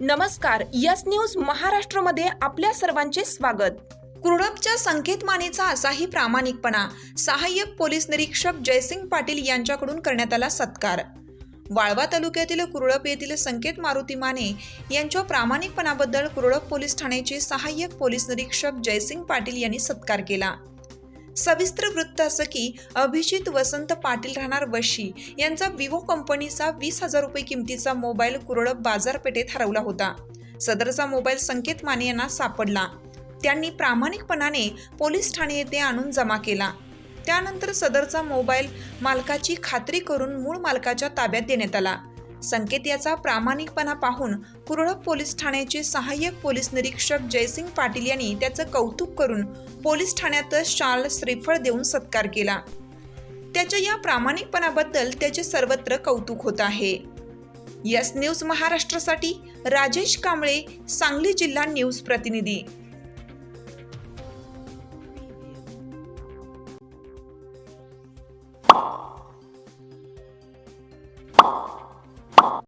नमस्कार yes news महाराष्ट्रमध्ये आपल्या सर्वांचे स्वागत. कुरडपच्या संकेतमानेचा असाही प्रामाणिकपणा सहाय्यक पोलीस निरीक्षक जयसिंग पाटील यांच्याकडून करण्यात आला सत्कार. वाळवा तालुक्यातील कुरळप येथील संकेत मारुती माने यांच्या प्रामाणिकपणाबद्दल कुरळप पोलीस ठाण्याचे सहाय्यक पोलीस निरीक्षक जयसिंग पाटील यांनी सत्कार केला. सविस्तर वृत्त असं की अभिजित वसंत पाटील राहणार वशी यांचा विवो कंपनीचा वीस हजार रुपये किमतीचा मोबाईल कुरळप बाजारपेठेत हरवला होता. सदरचा मोबाईल संकेत माने यांना सापडला. त्यांनी प्रामाणिकपणाने पोलीस ठाणे येथे आणून जमा केला. त्यानंतर सदरचा मोबाईल मालकाची खात्री करून मूळ मालकाच्या ताब्यात देण्यात आला. संकेत याचा प्रामाणिकपणा पाहून कुरळप पोलीस ठाण्याचे सहाय्यक पोलीस निरीक्षक जयसिंग पाटील यांनी त्याचं कौतुक करून पोलीस ठाण्यातच शाल श्रीफळ देऊन सत्कार केला. त्याच्या या प्रामाणिकपणाबद्दल त्याचे सर्वत्र कौतुक होत आहे. यस न्यूज महाराष्ट्रासाठी राजेश कांबळे सांगली जिल्हा न्यूज प्रतिनिधी.